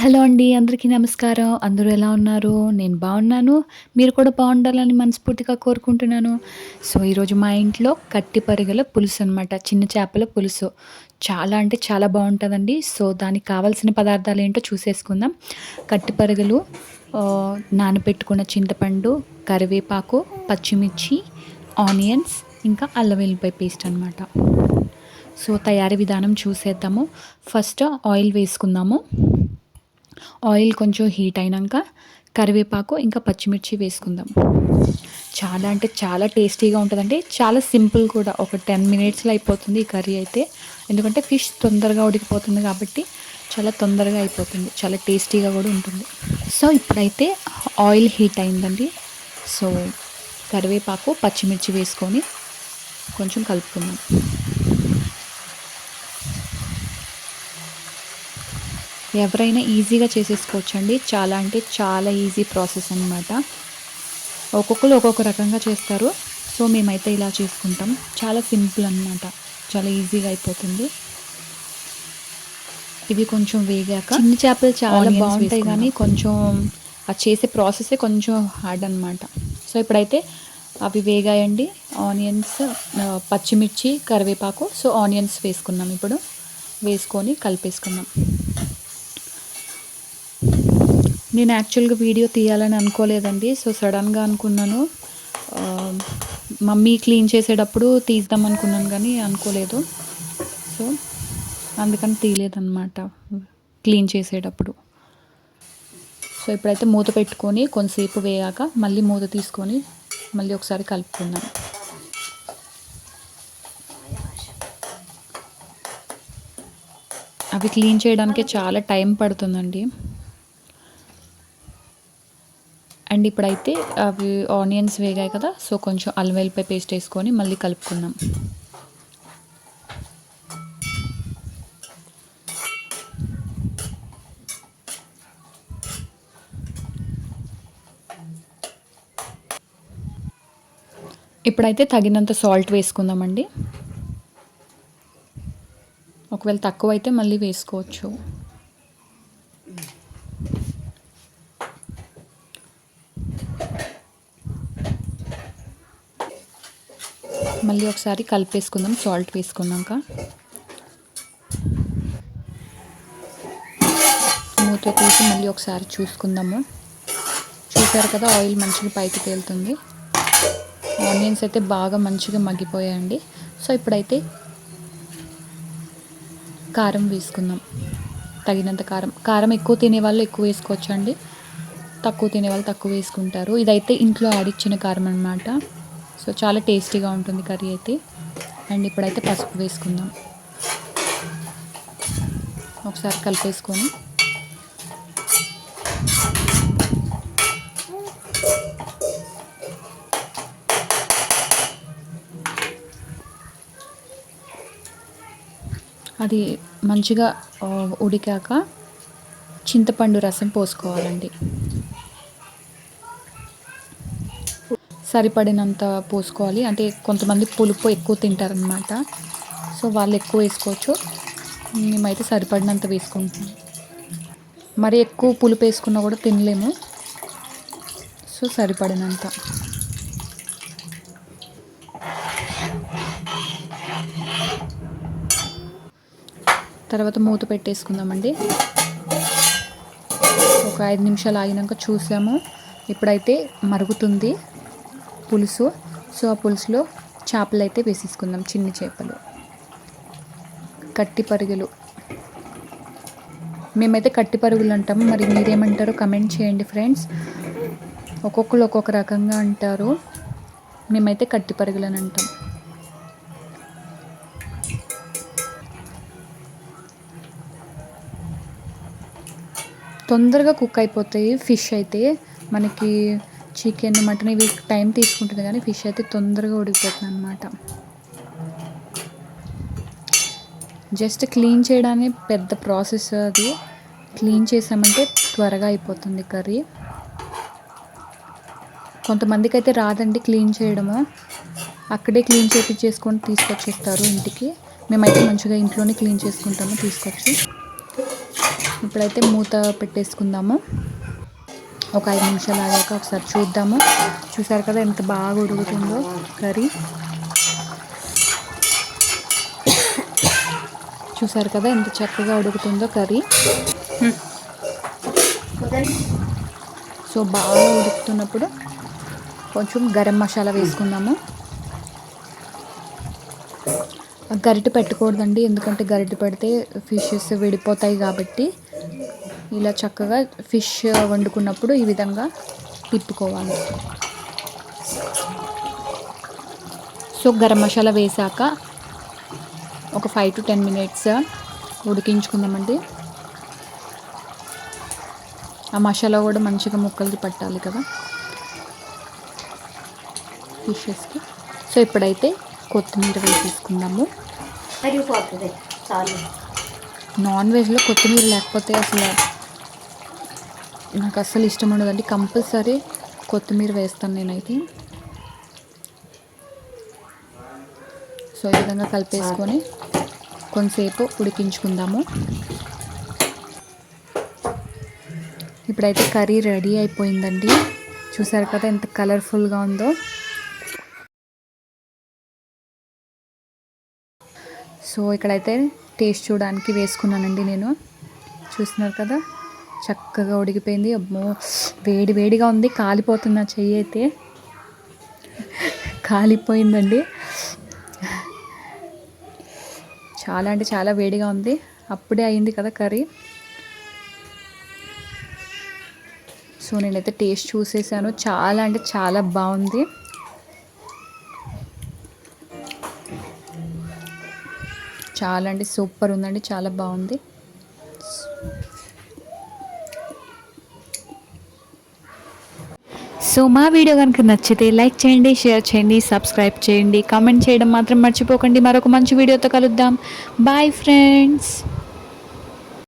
Hello అండి అందరికీ నమస్కారం. అందరూ ఎలా ఉన్నారు? నేను బాగున్నాను. మీరు కూడా బాగుండాలని మనస్ఫూర్తిగా కోరుకుంటున్నాను. సో ఈరోజు మా ఇంట్లో కట్టి పరిగల పులుసు అనమాట చిన్న చేపల పులుసు. చాలా అంటే చాలా బాగుంటుందండి. సో దానికి కావాల్సిన పదార్థాలు ఏంటో చూసేసుకుందాం. కట్టి పరిగెలు నానబెట్టుకున్న చింతపండు కరివేపాకు పచ్చిమిర్చి ఆనియన్స్ ఇంకా అల్లం వెల్లిపాయ పేస్ట్ అనమాట సో తయారీ విధానం చూసేద్దాము. ఫస్ట్ ఆయిల్ వేసుకుందాము. ఆయిల్ కొంచెం హీట్ అయినాక కరివేపాకు ఇంకా పచ్చిమిర్చి వేసుకుందాం. చాలా అంటే చాలా టేస్టీగా ఉంటుందండి. చాలా సింపుల్ కూడా. ఒక టెన్ మినిట్స్లో అయిపోతుంది ఈ కర్రీ అయితే. ఎందుకంటే ఫిష్ తొందరగా ఉడికిపోతుంది కాబట్టి చాలా తొందరగా అయిపోతుంది. చాలా టేస్టీగా కూడా ఉంటుంది. సో ఇప్పుడైతే ఆయిల్ హీట్ అయిందండి. సో కరివేపాకు పచ్చిమిర్చి వేసుకొని కొంచెం కలుపుకుందాం. ఎవరైనా ఈజీగా చేసేసుకోవచ్చండి. చాలా అంటే చాలా ఈజీ ప్రాసెస్ అనమాట ఒక్కొక్కరు ఒక్కొక్క రకంగా చేస్తారు. సో మేమైతే ఇలా చేసుకుంటాం. చాలా సింపుల్ అనమాట చాలా ఈజీగా అయిపోతుంది. ఇవి కొంచెం వేగాక చిన్న చేపలు చాలా బాగుంటాయి కానీ కొంచెం ఆ చేసే ప్రాసెసే కొంచెం హార్డ్ అనమాట సో ఇప్పుడైతే అవి వేగాయండి. ఆనియన్స్ పచ్చిమిర్చి కరివేపాకు. సో ఆనియన్స్ వేసుకున్నాం ఇప్పుడు. వేసుకొని కలిపేసుకున్నాం నేను యాక్చువల్గా వీడియో తీయాలని అనుకోలేదండి. సో సడన్గా అనుకున్నాను. మమ్మీ క్లీన్ చేసేటప్పుడు తీద్దాం అనుకున్నాను కానీ అనుకోలేదు. సో అందుకని తీయలేదన్నమాట. క్లీన్ చేసేటప్పుడు. సో ఇప్పుడైతే మూత పెట్టుకొని కొంతసేపు వేయాక మళ్ళీ మూత తీసుకొని మళ్ళీ ఒకసారి కలుపుకుందాం. అవి క్లీన్ చేయడానికి చాలా టైం పడుతుందండి. అండ్ ఇప్పుడైతే అవి ఆనియన్స్ వేగాయి కదా సో కొంచెం అల్లం వెల్లిపాయ పేస్ట్ వేసుకొని మళ్ళీ కలుపుకుందాం. ఇప్పుడైతే తగినంత సాల్ట్ వేసుకుందామండి. ఒకవేళ తక్కువ అయితే మళ్ళీ వేసుకోవచ్చు. మళ్ళీ ఒకసారి కలిపేసుకుందాం సాల్ట్ వేసుకున్నాక. మూత తీసి మళ్ళీ ఒకసారి చూసుకుందాము. చూసారు కదా ఆయిల్ మంచిగా పైకి తేలుతుంది. ఆనియన్స్ అయితే బాగా మంచిగా మగ్గిపోయాయండి. సో ఇప్పుడైతే కారం వేసుకుందాం. తగినంత కారం. కారం ఎక్కువ తినే వాళ్ళు ఎక్కువ వేసుకోవచ్చు అండి తక్కువ తినే వాళ్ళు తక్కువ వేసుకుంటారు. ఇదైతే ఇంట్లో ఆడిచ్చిన కారం అనమాట సో చాలా టేస్టీగా ఉంటుంది కర్రీ అయితే. అండ్ ఇప్పుడైతే పసుపు వేసుకుందాం. ఒకసారి కలిపేసుకొని. అది మంచిగా ఉడికాక చింతపండు రసం పోసుకోవాలండి. సరిపడినంత పోసుకోవాలి. అంటే కొంతమంది పులుపు ఎక్కువ తింటారనమాట సో వాళ్ళు ఎక్కువ వేసుకోవచ్చు. మేమైతే సరిపడినంత వేసుకుంటాం మరి ఎక్కువ పులుపు వేసుకున్నా కూడా తినలేము. సో సరిపడినంత. తర్వాత మూత పెట్టేసుకుందామండి. ఒక ఐదు నిమిషాలు ఆగినాక చూసాము. ఇప్పుడైతే మరుగుతుంది. పులుసు. సో ఆ పులుసులో చేపలు అయితే వేసేసుకుందాం చిన్ని చేపలు. కట్టి పరుగులు. మేమైతే కట్టి పరుగులు అంటాము. మరి మీరేమంటారో కమెంట్ చేయండి ఫ్రెండ్స్. ఒక్కొక్కరు ఒక్కొక్క రకంగా అంటారు. మేమైతే కట్టి పరుగులు అని అంటాం. తొందరగా కుక్ అయిపోతాయి ఫిష్ అయితే. మనకి చికెన్ మటన్ ఇవి టైం తీసుకుంటుంది కానీ ఫిష్ అయితే తొందరగా ఉడికిపోతుంది అనమాట జస్ట్ క్లీన్ చేయడానికి పెద్ద ప్రాసెస్ అది. క్లీన్ చేసామంటే త్వరగా అయిపోతుంది కర్రీ. కొంతమందికి అయితే రాదండి క్లీన్ చేయడము. అక్కడే క్లీన్ చేపించేసుకొని తీసుకొచ్చేస్తారు ఇంటికి. మేమైతే మంచిగా ఇంట్లోనే క్లీన్ చేసుకుంటాము తీసుకొచ్చి. ఇప్పుడైతే మూత పెట్టేసుకుందాము. ఒక ఐదు నిమిషాలు ఆగాక ఒకసారి చూద్దాము. చూసారు కదా ఎంత బాగా ఉడుకుతుందో కర్రీ. చూసారు కదా ఎంత చక్కగా ఉడుకుతుందో కర్రీ. సో బాగా ఉడుకుతున్నప్పుడు కొంచెం గరం మసాలా వేసుకుందాము. గరిటె పెట్టకూడదండి ఎందుకంటే గరిటె పెడితే ఫిషెస్ విడిపోతాయి కాబట్టి. ఇలా చక్కగా ఫిష్ వండుకున్నప్పుడు ఈ విధంగా తిప్పుకోవాలి. సో గరం మసాలా వేసాక ఒక ఫైవ్ టు టెన్ మినిట్స్ ఉడికించుకుందామండి. ఆ మసాలా కూడా మంచిగా ముక్కలకి పట్టాలి కదా. ఫిషెస్కి సో ఇప్పుడైతే కొత్తిమీర వేసేసుకుందాము. నాన్ వెజ్లో కొత్తిమీర లేకపోతే అసలు నాకు అస్సలు ఇష్టం ఉండదండి. కంపల్సరీ కొత్తిమీర వేస్తాను నేనైతే. సో ఈ విధంగా కలిపేసుకొని కొంతసేపు ఉడికించుకుందాము. ఇప్పుడైతే కర్రీ రెడీ అయిపోయిందండి. చూసారు కదా ఎంత కలర్ఫుల్గా ఉందో. సో ఇక్కడైతే టేస్ట్ చూడడానికి వేసుకున్నానండి నేను. చూస్తున్నారు కదా? చక్కగా ఉడికిపోయింది. అమ్మో వేడి వేడిగా ఉంది. కాలిపోతుంది నా చెయ్యి అయితే. కాలిపోయిందండి. చాలా అంటే చాలా వేడిగా ఉంది. అప్పుడే అయింది కదా కర్రీ. సో నేనైతే టేస్ట్ చూసేసాను. చాలా అంటే చాలా బాగుంది. చాలా అంటే సూపర్ ఉందండి. చాలా బాగుంది. సో మా వీడియో కనుక నచ్చితే లైక్ చేయండి షేర్ చేయండి సబ్స్క్రైబ్ చేయండి. కామెంట్ చేయడం మాత్రం మర్చిపోకండి. మరొక మంచి వీడియోతో కలుద్దాం. Bye friends